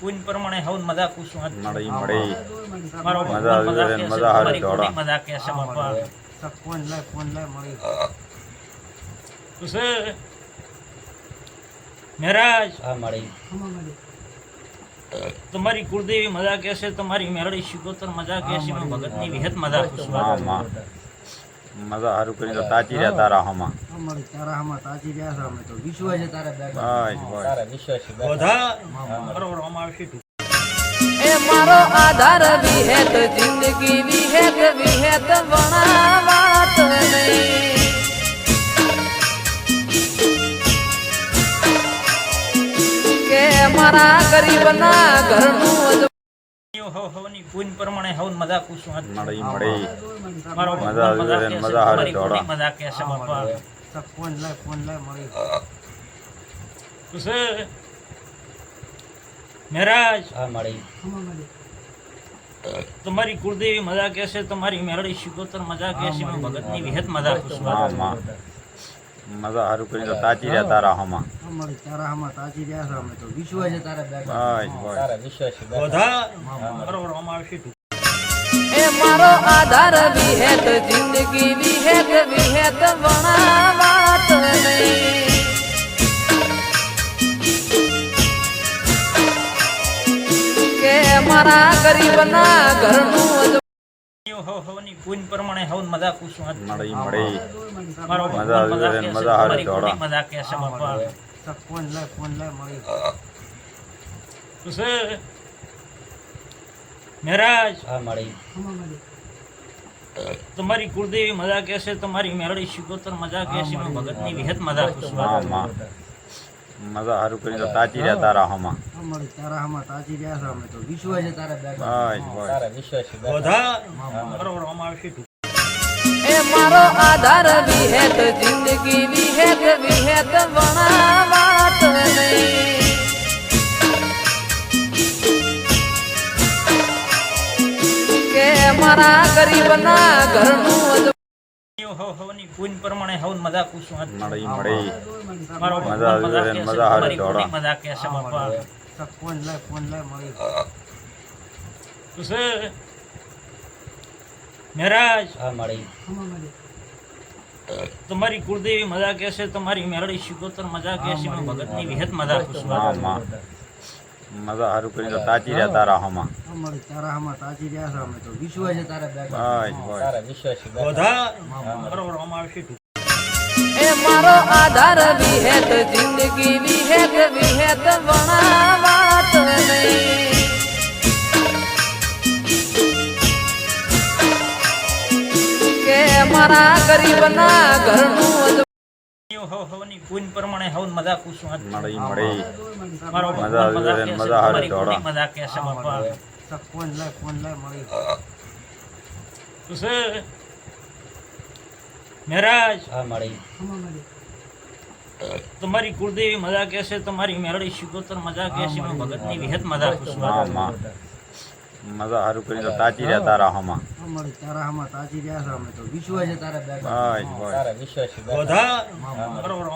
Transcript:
પૂન પ્રમાણે હવન મજા કુસુમ મળી મળી મારો મજા આવી મજા હારી દોડા. મજા કે છે બાપા. ફોન લાય ફોન લાય મળી. છે. મહારાજ હા મળી. તમારી કુળદેવી મજા કેસે છે તમારી મેરડી શિકોતર મજા કહે છે ભગતની વિહત મજા હા મજા હારું કરીને તો તાચી રહ્યા તારા હમા. અમારી તારા હમા તાજી રહ્યા છે અમે તો. વિશ્વાસ છે તારા બસ બસ. તારા વિશ્વાસ છે બધા બરોબર હમા આવશે એ મારો આધાર વિહેત જિંદગી વિહેત વિહેત વણાવાત ગરીબના ઘરનું હવ હવની પૂન પ્રમાણે હવન મજા કુસુમ મળી મળી. મારો મજા ભગવાન આવી મજા જાય, કહે છે મજા હારી તમારી દોડા. મજા કહે છે બાપા. ફોન લાય ફોન લાય મળી તો મહારાજ હા મળી. તમારી કુળદેવી મજા કેસે છે તમારી મેરડી શિકોતર મજા કહે છે હું ભગતની વિહત મજા માં. મજા સારું કરી તો તાચી રહ્યા તારા હમાં. અમારી તારા હામાં તાજી રહ્યા છે અમે તો વિશ્વાસ છે તારા બેટા બસ બસ. તારા વિશ્વાસી બેટા. બધા. બરોબર આમાં આવશે એ મારો આધાર વિહેત જિંદગી વિહેત વિહેત વણાવાત નહીં. કે મારા ગરીબના ઘરનું જ હવ હવની પૂન પ્રમાણે હવન મજા કુસુમ મળી મળી. મારો મજા આવી મજા જાય, કહે છે મજા હારી તમારી દોડા. મજા મળી હા મળી કુળદેવી મજા કેસે છે તમારી મેરડી શિકોતર મજા કહે છે ભગતની વિહત મજા માં મજા સારું કરીને તો તાચી રહ્યા તારા હમાં તારા હામાં તાજી રહ્યા છે અમે તો. વિશ્વાસ છે તારા તારા વિશ્વાસી બેટા. બરોબર આમાં આવશે એ મારો આધાર વિહેત જિંદગી વિહેત વિહેત વણાવાત નહીં. કે મારા ગરીબના ઘરનું હવ હવની પૂન પ્રમાણે હવન મજા કુસુમ મળી મળી મારો મજા ભગવાન મજા જાય, કહે મજા હારી તમારી ખોટી મજા કહે છે બાપા ફોન લાય ફોન લાય મળી. તો છે. હા મળી. તમારી કુળદેવી મજા છે તમારી મેરડી શિકોતર મજા કહે છે ભગતની વિહત મજા કુસુમ હા માં. મજા સારું કરી તો તાચી રહ્યા તારા હમાં અમારી તારા હામાં તાજી રહ્યા છે અમે તો વિશ્વાસ છે તારા બેટા બસ બસ તારા વિશ્વાસી બેટા. બધા? બરોબર આમાં એ મારો આધાર વિહેત જિંદગી વિહેત વિહેત વણાવાત નહીં. કે મારા ગરીબના ઘરનું જ હવ હવની પૂન પ્રમાણે હવન મજા કુસુમ મળી મળી. મારો મજા ભગવાન મજા જાય, કહે છે મજા હારી તમારી ખોટી દોડા. મજા કહે છે બાપા. ફોન લાય ફોન લાય મળી તો છે. મહારાજ. હા મળી. તમારી કુળદેવી મજા છે તમારી મેરડી શિકોતર મજા કહે છે ભગતની વિહત મજા માં. મજા સારું કરીને તો તાચી રહ્યા તારા હમાં અમારી તારા હામાં તાજી રહ્યા છે અમે તો વિશ્વાસ છે તારા બેટા. બસ બસ બરોબર